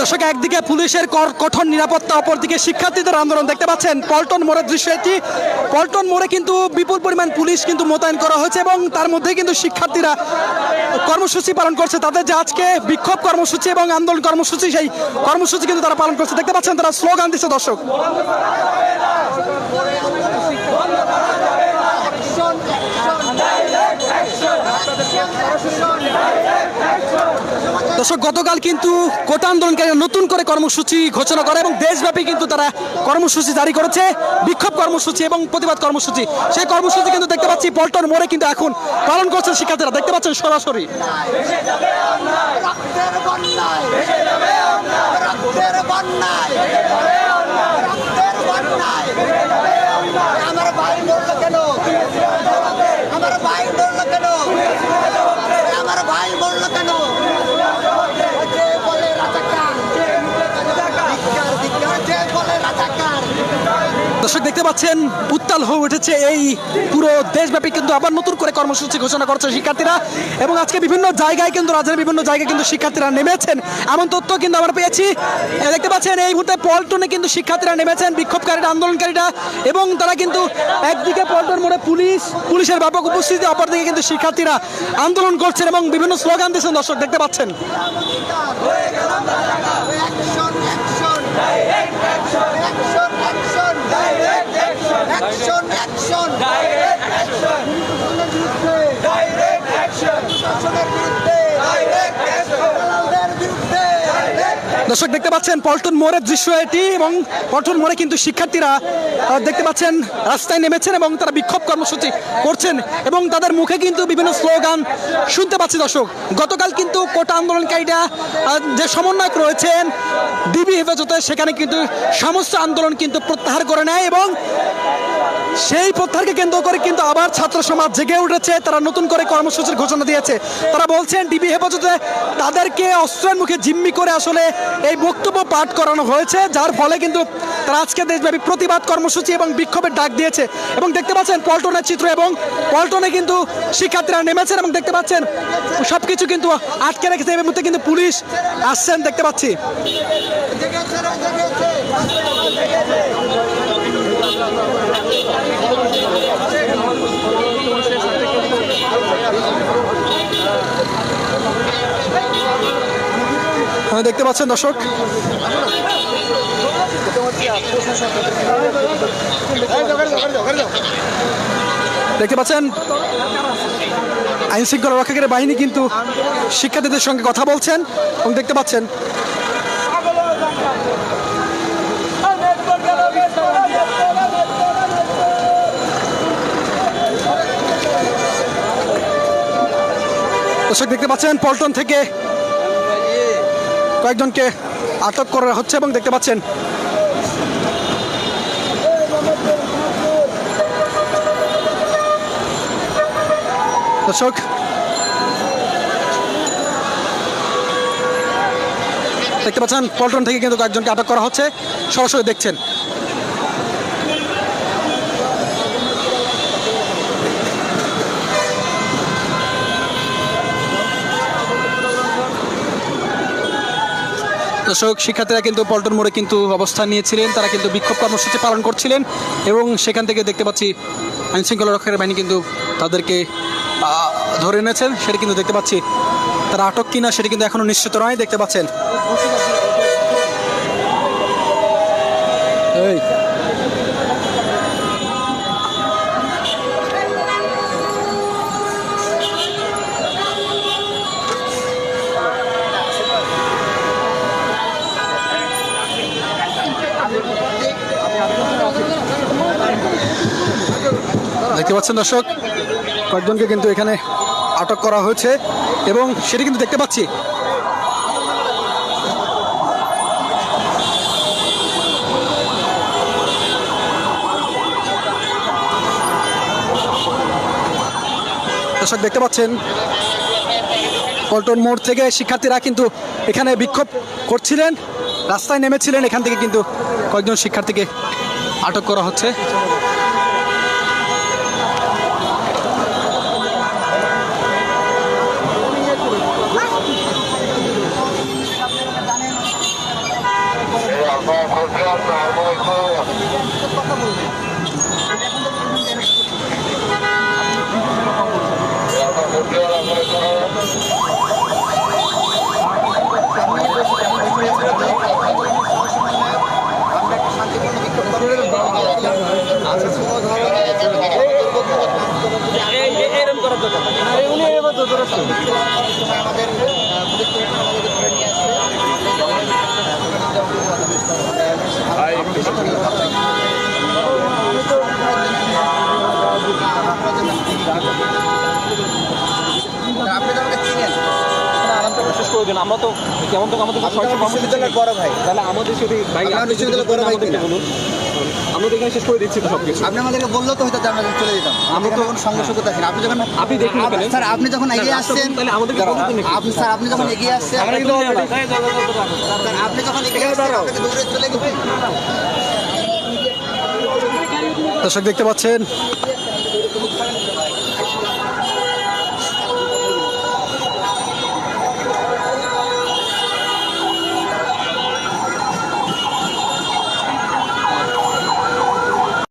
দর্শক একদিকে পুলিশের কঠোর নিরাপত্তা, অপরদিকে শিক্ষার্থীদের আন্দোলন। দেখতে পাচ্ছেন, পল্টন মোড়ের দৃশ্য এটি। পল্টন মোড়ে কিন্তু বিপুল পরিমাণ পুলিশ কিন্তু মোতায়েন করা হয়েছে এবং তার মধ্যে কিন্তু শিক্ষার্থীরা কর্মসূচি পালন করছে। তাদের যে আজকে বিক্ষোভ কর্মসূচি এবং আন্দোলন কর্মসূচি, সেই কর্মসূচি কিন্তু তারা পালন করছে। দেখতে পাচ্ছেন, তারা স্লোগান দিচ্ছে দর্শক। দর্শক, গতকাল কিন্তু কোটা আন্দোলনকারী নতুন করে কর্মসূচি ঘোষণা করে এবং দেশব্যাপী কিন্তু তারা কর্মসূচি জারি করেছে, বিক্ষোভ কর্মসূচি এবং প্রতিবাদ কর্মসূচি। সেই কর্মসূচি কিন্তু দেখতে পাচ্ছি পল্টন মোড়ে কিন্তু এখন পালন করছেন শিক্ষার্থীরা। দেখতে পাচ্ছেন সরাসরি। আমার ভাই মরলো কেন? আমার ভাই মরলো কেন কেন যে বলে রাজাকার ধিক্কার ধিক্কার যে বলে রাজাকার দর্শক দেখতে পাচ্ছেন, উত্তাল হয়ে উঠেছে এই পুরো দেশব্যাপী কিন্তু আবার নতুন করে কর্মসূচি ঘোষণা করছে শিক্ষার্থীরা। এবং আজকে বিভিন্ন জায়গায় কিন্তু, রাজ্যের বিভিন্ন জায়গায় কিন্তু শিক্ষার্থীরা নেমেছেন। এমন তথ্য কিন্তু আমরা পেয়েছি। দেখতে পাচ্ছেন, এই মুহূর্তে পল্টনে কিন্তু শিক্ষার্থীরা নেমেছেন, বিক্ষোভকারীরা, আন্দোলনকারীরা এবং তারা কিন্তু একদিকে পল্টন মোড়ে পুলিশ, পুলিশের ব্যাপক উপস্থিতি, অপরদিকে কিন্তু শিক্ষার্থীরা আন্দোলন করছেন এবং বিভিন্ন স্লোগান দিচ্ছেন। দর্শক, দেখতে পাচ্ছেন। অ্যাকশন অ্যাকশন অ্যাকশন অ্যাকশন দর্শক দেখতে পাচ্ছেন, পল্টন মোড়ের দৃশ্য এটি এবং পল্টন মোড়ে কিন্তু শিক্ষার্থীরা দেখতে পাচ্ছেন, রাস্তায় নেমেছেন এবং তারা বিক্ষোভ কর্মসূচি করছেন এবং তাদের মুখে কিন্তু বিভিন্ন স্লোগান শুনতে পাচ্ছি দর্শক। গতকাল কিন্তু কোটা আন্দোলনকারীরা যে সমন্বয়ক রয়েছেন, ডিবি হেফাজতে, সেখানে কিন্তু সমস্ত আন্দোলন কিন্তু প্রত্যাহার করে নেয় এবং সেই প্রত্যাহারকে কেন্দ্র করে কিন্তু আবার ছাত্র সমাজ জেগে উঠেছে। তারা নতুন করে কর্মসূচির ঘোষণা দিয়েছে। তারা বলছেন, ডিবি হেফাজতে তাদেরকে অস্ত্রের মুখে জিম্মি করে আসলে এই বক্তব্য পাঠ করানো হয়েছে, যার ফলে কিন্তু তারা আজকে দেশব্যাপী প্রতিবাদ কর্মসূচি এবং বিক্ষোভের ডাক দিয়েছে। এবং দেখতে পাচ্ছেন পল্টনের চিত্র এবং পল্টনে কিন্তু শিক্ষার্থীরা নেমেছেন এবং দেখতে পাচ্ছেন সব কিছু কিন্তু আটকে রেখেছে। এই মুহূর্তে কিন্তু পুলিশ আসছেন, দেখতে পাচ্ছি। দেখতে পাচ্ছেন দর্শক। দেখতে পাচ্ছেন আইন শৃঙ্খলা রক্ষাকারী বাহিনী কিন্তু শিক্ষার্থীদের সঙ্গে কথা বলছেন এবং দেখতে পাচ্ছেন, দর্শক দেখতে পাচ্ছেন, পল্টন থেকে কয়েকজনকে আটক করা হচ্ছে এবং দেখতে পাচ্ছেন দর্শক, দেখতে পাচ্ছেন, পল্টন থেকে কিন্তু কয়েকজনকে আটক করা হচ্ছে। সরাসরি দেখছেন। দর্শক, শিক্ষার্থীরা কিন্তু পল্টন মোড়ে কিন্তু অবস্থান নিয়েছিলেন। তারা কিন্তু বিক্ষোভ কর্মসূচি পালন করছিলেন এবং সেখান থেকে দেখতে পাচ্ছি আইনশৃঙ্খলা রক্ষার বাহিনী কিন্তু তাদেরকে ধরে এনেছেন। সেটা কিন্তু দেখতে পাচ্ছি তারা আটক কিনা, সেটা কিন্তু এখনও নিশ্চিত নয়। দেখতে পাচ্ছেন। এই পাচ্ছেন দর্শক। কয়েকজনকে কিন্তু এখানে আটক করা হয়েছে এবং সেটি কিন্তু দেখতে পাচ্ছি। দর্শক, দেখতে পাচ্ছেন, পল্টন মোড় থেকে শিক্ষার্থীরা কিন্তু এখানে বিক্ষোভ করছিলেন, রাস্তায় নেমেছিলেন। এখান থেকে কিন্তু কয়েকজন শিক্ষার্থীকে আটক করা হচ্ছে। আমাদের আমাদেরকে ধরে নিয়ে আপনি তো আমাকে চিনেন শেষ করে দিন আমরা তো কেমন তো আমাদের আমি তো বড় ভাই। তাহলে আমাদের সাথে ভাই বিশ্ববিদ্যালয়ের বড় ভাই বলুন। আমরা তো এখানে শেষ করে দিচ্ছি তো সবকিছু। আপনি আমাদেরকে বললেও তো হয়তো আমরা চলে যেতাম। আমরা তো এখন সংঘর্ষ করতে। আপনি যখন আপনি দেখুন এখানে। স্যার আপনি যখন এগিয়ে আসছেন তাহলে আমাদেরকে আপনি স্যার আপনি যখন এগিয়ে আসছেন আমরা কিন্তু আপনি যখন এগিয়ে আসছেন আপনাকে দৌড়ে চলে দর্শক দেখতে পাচ্ছেন